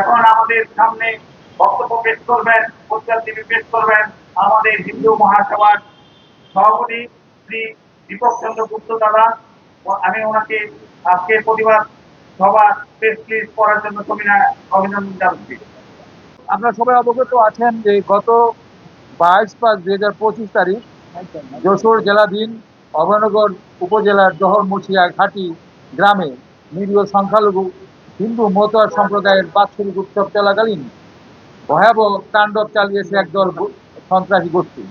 এখন আমাদের সামনে বক্তব্য পেশ করবেন প্রচার টিভি পেশ করবেন আমাদের হিন্দু মহাসভার সভাপতি শ্রী দীপক চন্দ্র গুপ্ত দাদা। আমি ওনাকে আজকে প্রতিবাদ সভা প্রেস প্লিজ করার জন্য সবিনা অভিনন্দন জানাচ্ছি। আপনারা সবাই অবগত আছেন যে গত বাইশ পাঁচ দুই হাজার পঁচিশ তারিখ যশোর জেলাধীন অভয়নগর উপজেলার জহর মুছিয়া ঘাটি গ্রামে নিরীহ সংখ্যালঘু হিন্দু মতোয়ার সম্প্রদায়ের বাৎসরিক উৎসব চলাকালীন ভয়াবহ তাণ্ডব চালিয়েছে একদল সন্ত্রাসী গোষ্ঠী।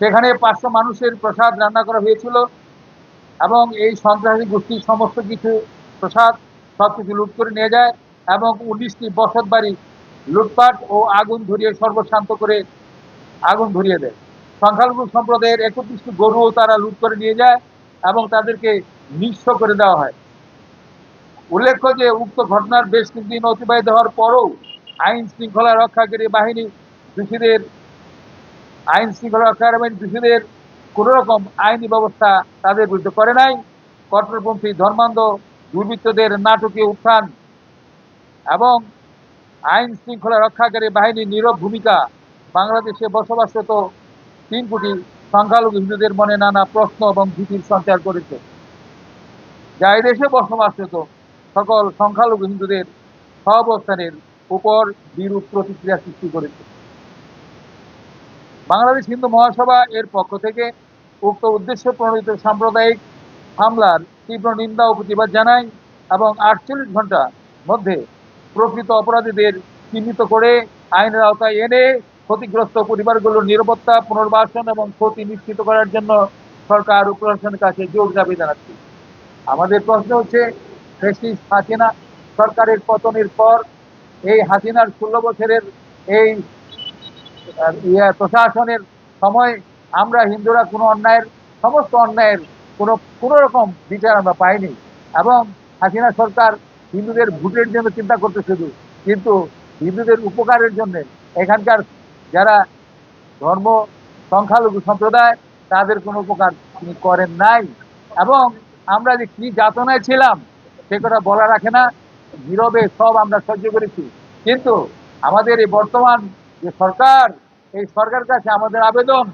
সেখানে পাঁচশো মানুষের প্রসাদ রান্না করা হয়েছিল এবং এই সন্ত্রাসী গোষ্ঠী সমস্ত কিছু প্রসাদ সব কিছু লুট করে নিয়ে যায় এবং উনিশটি বসত বাড়ি লুটপাট ও আগুন ধরিয়ে সর্বশান্ত করে আগুন ধরিয়ে দেয়। সংখ্যালঘু সম্প্রদায়ের একত্রিশটি গরুও তারা লুট করে নিয়ে যায় এবং তাদেরকে নিঃস্ব করে দেওয়া হয়। উল্লেখ্য যে, উক্ত ঘটনার বেশ কিছুদিন অতিবাহিত হওয়ার পরও আইন শৃঙ্খলা রক্ষাকারী বাহিনী দোষীদের, আইন শৃঙ্খলা রক্ষাকারী বাহিনী দোষীদের কোনো রকম আইনি ব্যবস্থা তাদের বিরুদ্ধে করে নাই। কট্টরপন্থী ধর্মান্ধ দুর্বৃত্তদের নাটকীয় উত্থান এবং আইন শৃঙ্খলা রক্ষাকারী বাহিনীর নীরব ভূমিকা বাংলাদেশে বসবাসরত তিন কোটি সংখ্যালঘু হিন্দুদের মনে নানা প্রশ্ন এবং ভীতির সঞ্চার করেছে। যা এই দেশে বসবাসরত সকল সংখ্যালঘু হিন্দুদের সহাবস্থানের উপর বিরূপ প্রতিক্রিয়া সৃষ্টি করেছে। বাংলাদেশ হিন্দু মহাসভা এর পক্ষ থেকে উক্ত উদ্দেশ্য প্রণোদিত সাম্প্রদায়িক হামলার তীব্র নিন্দা ও প্রতিবাদ জানায় এবং আটচল্লিশ ঘণ্টা মধ্যে প্রকৃত অপরাধীদের চিহ্নিত করে আইনের আওতায় এনে ক্ষতিগ্রস্ত পরিবারগুলোর নিরাপত্তা, পুনর্বাসন এবং ক্ষতি নিশ্চিত করার জন্য সরকার ও প্রশাসনের কাছে জোর দাবি জানাচ্ছি। আমাদের প্রশ্ন হচ্ছে ফেসিস হাসিনা সরকারের পতনের পর এই হাসিনার ষোলো বছরের এই ইয়ে প্রশাসনের সময় আমরা হিন্দুরা কোনো অন্যায়ের, সমস্ত অন্যায়ের কোনো কোনো রকম বিচার আমরা পাইনি। এবং হাসিনা সরকার হিন্দুদের ভোটের জন্য চিন্তা করতে শুধু, কিন্তু হিন্দুদের উপকারের জন্য এখানকার যারা ধর্ম সংখ্যালঘু সম্প্রদায়, তাদের কোনো উপকার তিনি করেন নাই। এবং আমরা যে কি যাতনায় ছিলাম সে কথা বলা রাখে না, নীরবে সব আমরা সহ্য করেছি। কিন্তু আমাদের এই বর্তমান যে সরকার, এই সরকার কাছে আমাদের আবেদন,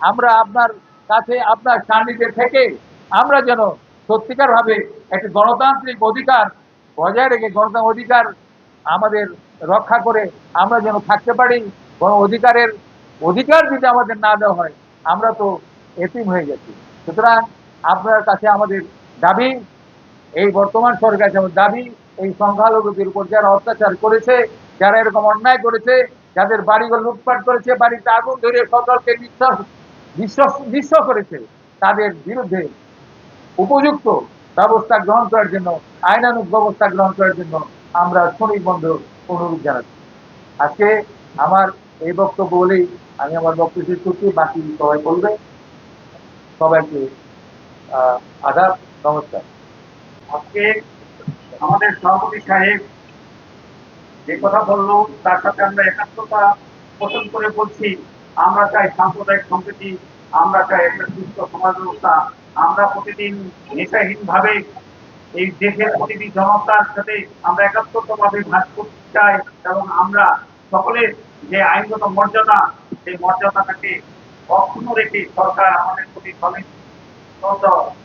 আমরা আপনার কাছে, আপনার সান্নিধ্যে থেকে আমরা যেন সত্যিকার ভাবে একটি গণতান্ত্রিক অধিকার বজায় রেখে, গণতান্ত্রিক অধিকার আমাদের রক্ষা করে আমরা যেন থাকতে পারি, গণ অধিকারের অধিকার যদি আমাদের না দেওয়া হয়, আমরা তো এতিম হয়ে গেছি। সুতরাং আপনার কাছে আমাদের দাবি এই বর্তমান সরকার যেমন দাবি, এই সংখ্যালঘুদের উপর যারা অত্যাচার করেছে, যারা এরকম অন্যায় করেছে, যাদের বাড়িঘর লুটপাট করেছে, বাড়িতে আগুন ধরে সকলকে বিশ্বাস বিশ্বাস বিশ্ব করেছে, তাদের বিরুদ্ধে উপযুক্ত ব্যবস্থা গ্রহণ করার জন্য, আইনানুগ ব্যবস্থা গ্রহণ করার জন্য আমরা শ্রমিক বন্ধ অনুরোধ জানাচ্ছি। আজকে আমার এই বক্তব্য বলেই আমি আমার বক্তব্য শেষ করছি, বাকি সবাই বলবে। সবাইকে আদাব, নমস্কার। আজকে আমাদের সভাপতি সাহেব যে কথা বলল, তার সাথে আমরা একাত্মতা পোষণ করে বলছি, আমরা চাই সাম্প্রদায়িক সম্প্রীতি আমরা চাই একটা সুস্থ সমাজ ব্যবস্থা, আমরা প্রতিদিন নেশাহীন ভাবে এই দেশের প্রতিটি জনতার সাথে আমরা একাত্মতা ভাবে ভাগ করতে চাই, এবং আমরা সকলের যে আইনগত মর্যাদা, সেই মর্যাদাটাকে অক্ষুণ্ণ রেখে সরকার আমাদের প্রতি সমিত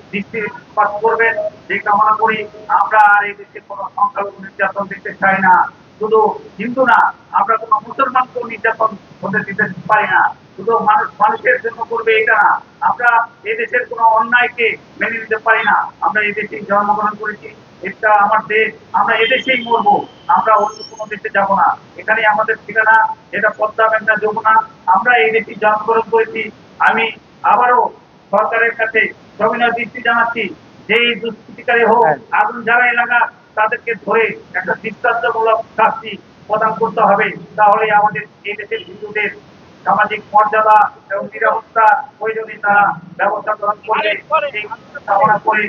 অত্যন্ত দৃষ্টিপাত করবেন। যে কামনা করি আমরা আর এই দেশে কোনো সংখ্যালঘু নির্যাতন দেখতে চাই না। শুধু হিন্দু না, আমরা কোনো মুসলমানকেও নির্যাতন হতে দিতে পারি না। শুধু মানুষ, মানুষের জন্য করবে এটা না। আমরা এই দেশের কোনো অন্যায়কে মেনে নিতে পারি না। আমরা এই দেশেই জন্মগ্রহণ করেছি। এটা আমার দেশ। আমরা এদেশেই মরবো। আমরা অন্য কোনো দেশে যাব না। এখানে আমাদের ঠিকানা। যেটা পদ্মা মেঘনা যমুনা। আমরা এই দেশেই জন্মগ্রহণ করেছি। আমি আবারও সরকারের কাছে সবিনয় দৃষ্টি জানাচ্ছি যে এই দুষ্কৃতিকারী হোক হ্যাঁ। আগুন যারা এলাকা তাদেরকে ধরে একটা দৃষ্টান্তমূলক শাস্তি প্রদান করতে হবে। তাহলে আমাদের এই দেশের হিন্দুদের সামাজিক মর্যাদা এবং নিরাপত্তা প্রয়োজনীয়তা ব্যবস্থা গ্রহণ করবে। এই কামনা করে